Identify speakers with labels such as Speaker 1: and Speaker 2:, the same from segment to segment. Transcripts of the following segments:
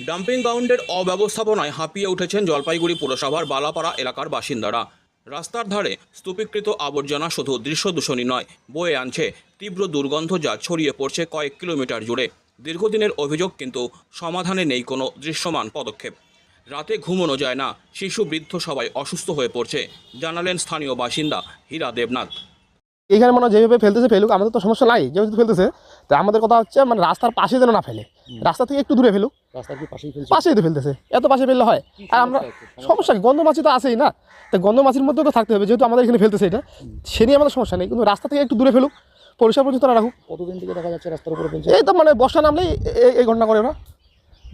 Speaker 1: Dumping গ্রাউন্ডের অব্যবস্থাপনায় হাঁপিয়ে উঠেছেন জলপাইগুড়ি পুরসভার বালাপাড়া এলাকার বাসিন্দারা। রাস্তার ধারে স্তূপীকৃত আবর্জনা শুধু দৃশ্য দূষণই নয়, বয়ে আনছে তীব্র দুর্গন্ধ যা ছড়িয়ে পড়ছে কয়েক কিলোমিটার জুড়ে। দীর্ঘদিনের অভিযোগ কিন্তু সমাধানে নেই কোনো দৃশ্যমান পদক্ষেপ। রাতে ঘুমোনো যায় না, শিশু বৃদ্ধ সবাই অসুস্থ হয়ে পড়ছে, জানালেন স্থানীয় বাসিন্দা হীরা দেবনাথ।
Speaker 2: এইখানে মানে যেভাবে ফেলতেছে ফেলুক, আমাদের তো সমস্যা নাই, যেভাবে ফেলতেছে, তো আমাদের কথা হচ্ছে মানে রাস্তার পাশে যেন না ফেলে। রাস্তা থেকে একটু দূরে ফেলুক।
Speaker 3: কি পাশেই
Speaker 2: তো ফেলতেছে। এত পাশে ফেললে হয়। আর আমরা সমস্যা গন্ধ মাছি তো আছেই না? তো গন্ধ মাছির মধ্যে তো থাকতে হবে যেহেতু আমাদের এখানে ফেলতেছে এটা। সে নিয়ে আমাদের সমস্যা নেই। কিন্তু রাস্তা থেকে একটু দূরে ফেলুক। পরিষ্কার পরিচ্ছন্ন রাখুক।
Speaker 3: কতদিন থেকে দেখা যাচ্ছে রাস্তার উপরে
Speaker 2: এই তো মানে বর্ষা নামলেই এই- ঘটনা করে ওরা।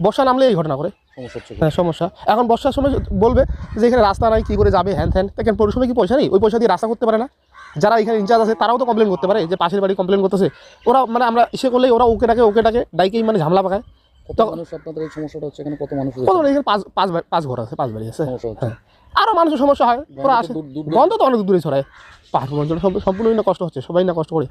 Speaker 2: বর্ষা নামলেই এই ঘটনা করে। হ্যাঁ সমস্যা। এখন বর্ষার সময় বলবে যে এখানে রাস্তা নাই কী করে যাবে হ্যান ত্যান। দেখেন পৌরসভায় কি পয়সা নেই? ওই পয়সা দিয়ে রাস্তা করতে পারে না। যারা এখানে ইনচার্জ আছে তারাও তো কমপ্লেন করতে পারে যে পাশের বাড়ি কমপ্লেন করতেছে। ওরা মানে আমরা ইসে করলেই ওরা ওকে ডাকে ওকে ডাকে ডাইকেই মানে ঝামেলা পাকায়।
Speaker 3: কত মানুষ আপনাদের এই সমস্যাটা হচ্ছে এখানে? কত মানুষ
Speaker 2: কত মানে এখানে পাঁচ পাঁচ পাঁচ ঘর আছে পাঁচ বাড়ি আছে। হ্যাঁ। আরও মানুষের সমস্যা হয় ওরা আসে। গন্ধ তো অনেক দূরে ছড়ায়। পাহাড় অঞ্চলে সব- সম্পূর্ণই না কষ্ট হচ্ছে সবাই না কষ্ট করে।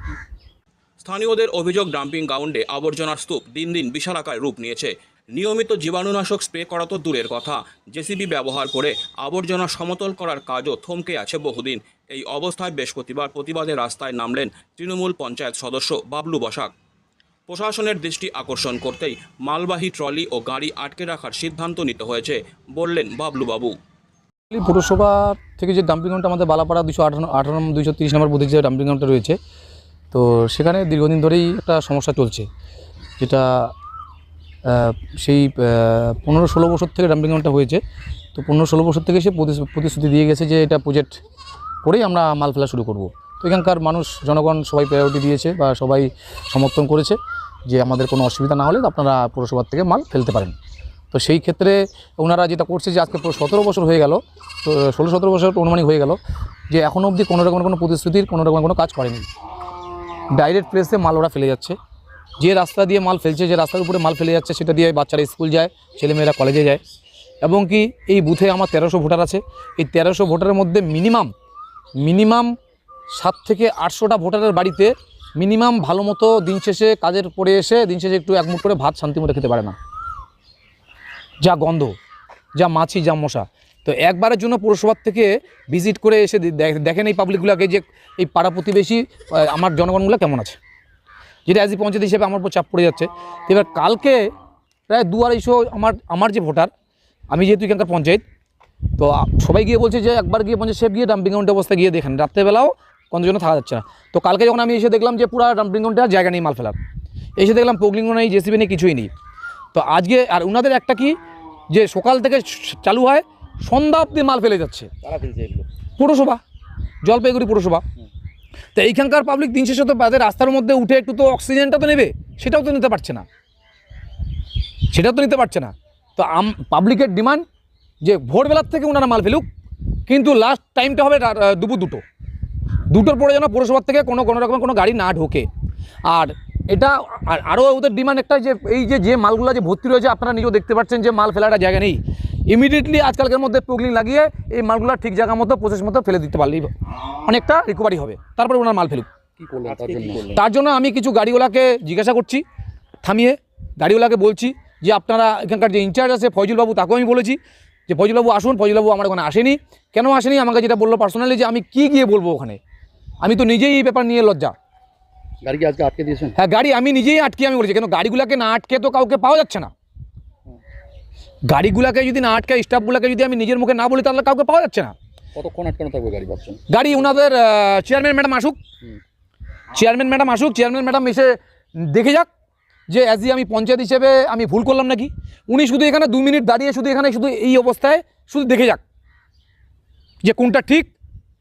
Speaker 1: স্থানীয়দের অভিযোগ ডাম্পিং গ্রাউন্ডে আবর্জনার স্তূপ দিন দিন বিশাল বিশালাকায় রূপ নিয়েছে। নিয়মিত জীবাণুনাশক স্প্রে করা তো দূরের কথা। জেসিবি ব্যবহার করে আবর্জনা সমতল করার কাজও থমকে আছে বহুদিন। এই অবস্থায় বৃহস্পতিবার প্রতিবাদে রাস্তায় নামলেন তৃণমূল পঞ্চায়েত সদস্য বাবলু বসাক। প্রশাসনের দৃষ্টি আকর্ষণ করতেই মালবাহী ট্রলি ও গাড়ি আটকে রাখার সিদ্ধান্ত নিতে হয়েছে, বললেন বাবলু বাবু।
Speaker 4: হুগলি পৌরসভা থেকে যে ডাম্পিং গ্রাউন্ডটা আমাদের বালাপাড়া দুশো আঠারো আঠারো, দুইশো তিরিশ নম্বর বুথে যে ডাম্পিং গ্রাউন্ডটা রয়েছে, তো সেখানে দীর্ঘদিন ধরেই একটা সমস্যা চলছে, যেটা সেই পনেরো, ষোলো বছর থেকে ডাম্পিং গ্রাউন্ডটা হয়েছে, তো পনেরো, ষোলো বছর থেকে সে প্রতিশ্রুতি দিয়ে গেছে যে এটা প্রজেক্ট করেই আমরা মাল ফেলা শুরু করব। তো এখানকার মানুষ, জনগণ সবাই প্রায়োরিটি দিয়েছে বা সবাই সমর্থন করেছে যে আমাদের কোনো অসুবিধা না হলে আপনারা পৌরসভার থেকে মাল ফেলতে পারেন। তো সেই ক্ষেত্রে ওনারা যেটা করছে যে আজকে সতেরো বছর হয়ে গেল, তো ষোলো সতেরো বছর অনুমানিক হয়ে গেল যে এখনও অবধি কোনো রকমের কোনো প্রতিশ্রুতির, কোনো রকমের কোনো কাজ করেনি। ডাইরেক্ট প্লেসে মাল ওরা ফেলে যাচ্ছে। যে রাস্তা দিয়ে মাল ফেলছে, যে রাস্তার উপরে মাল ফেলে যাচ্ছে, সেটা দিয়ে বাচ্চারা স্কুল যায়, ছেলেমেয়েরা কলেজে যায়। এবং কি এই বুথে আমার তেরোশো ভোটার আছে। এই তেরোশো ভোটারের মধ্যে মিনিমাম মিনিমাম সাত থেকে আটশোটা ভোটারের বাড়িতে মিনিমাম ভালো মতো দিন শেষে কাজের পরে এসে দিন শেষে একটু এক মুঠ করে ভাত শান্তি মতো খেতে পারে না। যা গন্ধ, যা মাছি, যা মশা। তো একবারের জন্য পৌরসভার থেকে ভিজিট করে এসে দেখেন এই পাবলিকগুলোকে যে এই পাড়া প্রতিবেশী আমার জনগণগুলো কেমন আছে? যেটা অ্যাজ পঞ্চায়েত হিসেবে আমার উপর চাপ পড়ে যাচ্ছে। এবার কালকে প্রায় দু আড়াইশো আমার আমার যে ভোটার, আমি যেহেতু এখানকার পঞ্চায়েত তো সবাই গিয়ে বলছে যে একবার গিয়ে পঞ্চায়েত সাহেব গিয়ে ডাম্পিং গ্রাউন্ডের অবস্থা গিয়ে দেখেন। রাত্রেবেলাও কোনো জন্য থাকা যাচ্ছে না। তো কালকে যখন আমি এসে দেখলাম যে পুরো ডাম্পিং গ্রাউন্ডে আর জায়গা নেই মাল ফেলার এসে দেখলাম পোগলিংও নেই জেসিবি নেই কিছুই নেই। তো আজকে আর ওনাদের একটা কি যে সকাল থেকে চালু হয় সন্ধ্যা অব্দি মাল ফেলে যাচ্ছে। পৌরসভা জলপাইগুড়ি পৌরসভা। তো এইখানকার পাবলিক দিন শেষে তো তাদের রাস্তার মধ্যে উঠে একটু তো অক্সিজেনটা তো নেবে সেটাও তো নিতে পারছে না। সেটাও তো নিতে পারছে না। তো আম পাবলিকের ডিমান্ড যে ভোরবেলার থেকে ওনারা মাল ফেলুক কিন্তু লাস্ট টাইমটা হবে দুপুর দুটো। দুটোর পরে যেন পৌরসভার থেকে কোনো কোনো রকমের কোনো গাড়ি না ঢোকে। আর এটা আর আরও ওদের ডিমান্ড একটা যে এই যে যে মালগুলো যে ভর্তি রয়েছে আপনারা নিজেও দেখতে পাচ্ছেন যে মাল ফেলাটা জায়গা নেই। ইমিডিয়েটলি আজকালকার মধ্যে পুগলিং লাগিয়ে এই মালগুলো ঠিক জায়গা মতো প্রসেস মতো ফেলে দিতে পারলেই অনেকটা রিকভারি হবে। তারপরে ওনার মাল ফেলুক।
Speaker 3: তার জন্য?
Speaker 4: তার জন্য আমি কিছু গাড়িওয়ালাকে জিজ্ঞাসা করছি থামিয়ে গাড়িওয়ালাকে বলছি যে আপনারা এখানকার যে ইনচার্জ আছে ফয়জুলবাবু তাকেও আমি বলেছি যে ফয়জুলবাবু আসুন ফয়জুলবাবু আমার ওখানে আসেনি। কেন আসেনি? আমাকে যেটা বলল পার্সোনালি যে আমি কি গিয়ে বলব ওখানে? আমি তো নিজেই এই ব্যাপার নিয়ে লজ্জা।
Speaker 3: গাড়ি আজকে আটকে দিয়েছেন?
Speaker 4: হ্যাঁ গাড়ি আমি নিজেই আটকে আমি বলেছি কেন গাড়িগুলোকে না আটকে তো কাউকে পাওয়া যাচ্ছে না। গাড়িগুলোকে যদি না আটকে স্টাফগুলোকে যদি আমি নিজের মুখে না বলি তাহলে কাউকে পাওয়া যাচ্ছে না।
Speaker 3: কতক্ষণ আটকানো থাকবে গাড়ি পাচ্ছেন
Speaker 4: গাড়ি ওনাদের চেয়ারম্যান ম্যাডাম আসুক। চেয়ারম্যান ম্যাডাম আসুক চেয়ারম্যান ম্যাডাম এসে দেখে যাক। যে অ্যাজ আমি পঞ্চায়েত হিসেবে আমি ভুল করলাম নাকি? উনি শুধু এখানে দু মিনিট দাঁড়িয়ে শুধু এখানে শুধু এই অবস্থায় শুধু দেখে যাক যে কোনটা ঠিক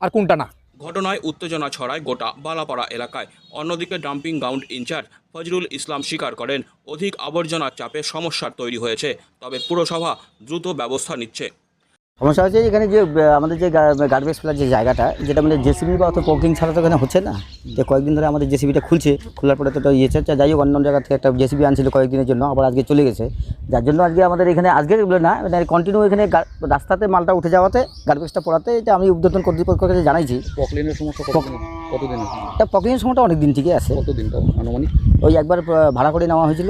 Speaker 4: আর কোনটা না।
Speaker 1: ঘটনায় উত্তেজনা ছড়ায় গোটা বালাপাড়া এলাকায়। অন্যদিকে dumping ground in charge Fazrul Islam স্বীকার করেন, অধিক আবর্জনার চাপে সমস্যার তৈরি হয়েছে, তবে পুরসভা দ্রুত ব্যবস্থা নিচ্ছে।
Speaker 5: সমস্যা হচ্ছে এখানে যে আমাদের যে গার্বেজ ফেলার যে জায়গাটা যেটা মানে জেসিবি বা অত পোকিং ছাড়া তো এখানে হচ্ছে না। যে কয়েকদিন ধরে আমাদের জেসিবিটা খুলছে খোলার পরে তো ইয়ে হচ্ছে যাই হোক অন্য জায়গা থেকে একটা জেসিবি আনছিল কয়েকদিনের জন্য আবার আজকে চলে গেছে। যার জন্য আজকে আমাদের এখানে এগুলো না মানে কন্টিনিউ এখানে রাস্তাতে মালটা উঠে যাওয়াতে গার্বেজটা পড়াতে এটা আমি উদ্বোধন কর্তৃপক্ষের কাছে জানাইছি।
Speaker 3: পকলেনের সমস্যা কতদিন
Speaker 5: এটা পকিংয়ের সময়টা অনেক দিন থেকে আছে।
Speaker 3: কতদিন আনুমানিক?
Speaker 5: ওই একবার ভাড়া করে নেওয়া হয়েছিল।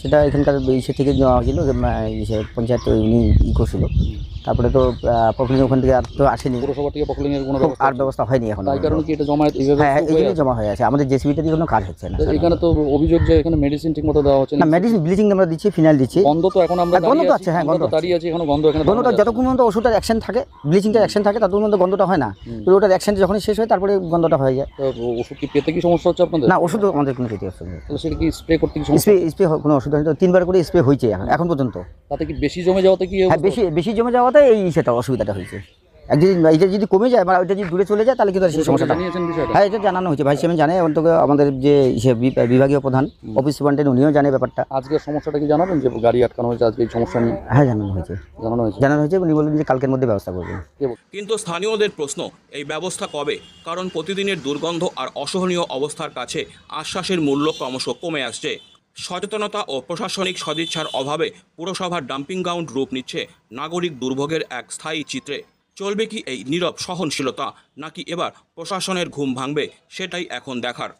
Speaker 5: সেটা এখানকার ইসে থেকে নেওয়া হয়েছিল ইসে পঞ্চায়েত উনি ই করছিল। তারপরে তো প্রফিলিং ওখান থেকে আর তো আসেনি।
Speaker 3: পৌরসভা থেকে পকলিং এর কোনো
Speaker 5: আর ব্যবস্থা হয়নি এখন।
Speaker 3: তাই কারণে কি এটা জমা এইভাবে
Speaker 5: হ্যাঁ হ্যাঁ জমা হয়ে আছে। আমাদের জেসিবিটা দিয়ে কোনো কাজ হচ্ছে না।
Speaker 3: এখানে তো অভিযোগ যে এখানে মেডিসিন ঠিক মতো দেওয়া হচ্ছে
Speaker 5: না। মেডিসিন ব্লিচিং আমরা দিচ্ছি ফিনাইল দিচ্ছি।
Speaker 3: গন্ধ তো এখন আমরা
Speaker 5: হ্যাঁ, গন্ধ তো
Speaker 3: আছে,
Speaker 5: হ্যাঁ, গন্ধ
Speaker 3: তো
Speaker 5: আছে।
Speaker 3: দাঁড়িয়ে আছি গন্ধ এখানে
Speaker 5: গন্ধটা যতক্ষণ পর্যন্ত ওষুধটার অ্যাকশন থাকে ব্লিচিংটার অ্যাকশন থাকে ততক্ষণ পর্যন্ত গন্ধটা হয় না। তো ওটার অ্যাকশন যখন শেষ হয় তারপরে গন্ধটা হয়ে যায়।
Speaker 3: ওষুধ কি পেতে কি সমস্যা হচ্ছে আপনাদের?
Speaker 5: না ওষুধ আমাদের কোনো না
Speaker 3: তাহলে সেটা কি স্প্রে করতে কি সমস্যা
Speaker 5: স্প্রে স্প্রে কোনো ওষুধ তিনবার করে স্প্রে হয়েছে এখন পর্যন্ত।
Speaker 3: তাতে কি বেশি জমে যাওয়াতে কি
Speaker 5: হ্যাঁ বেশি বেশি জমে যাওয়াতে এই সেটা অসুবিধাটা হয়েছে। আর যদি এটা যদি কমে যায় বা ওইটা যদি দূরে চলে যায় তাহলে কিন্তু সেই সমস্যাটা হ্যাঁ এটা জানানো হয়েছে। ভাই চেয়ারম্যান জানে এবং তোকে আমাদের যে বিভাগীয় প্রধান অফিস সুপারিনটেন্ডেন্ট উনিও জানে ব্যাপারটা।
Speaker 3: আজকের সমস্যাটা কি জানাবেন যে গাড়ি আটকানো হয়েছে আজকে এই সমস্যা নিয়ে?
Speaker 5: হ্যাঁ জানানো হয়েছে।
Speaker 3: জানানো হয়েছে?
Speaker 5: জানানো হয়েছে উনি বললেন যে কালকের মধ্যে ব্যবস্থা করবেন।
Speaker 1: কিন্তু স্থানীয়দের প্রশ্ন এই ব্যবস্থা কবে? কারণ প্রতিদিনের দুর্গন্ধ আর অসহনীয় অবস্থার কাছে আশ্বাসের মূল্য ক্রমশ কমে আসছে। সচেতনতা ও প্রশাসনিক সদিচ্ছার অভাবে পুরসভার ডাম্পিং গ্রাউন্ড রূপ নিচ্ছে নাগরিক দুর্ভোগের এক স্থায়ী চিত্রে। চলবে কি এই নীরব সহনশীলতা, নাকি এবার প্রশাসনের ঘুম ভাঙবে, সেটাই এখন দেখার।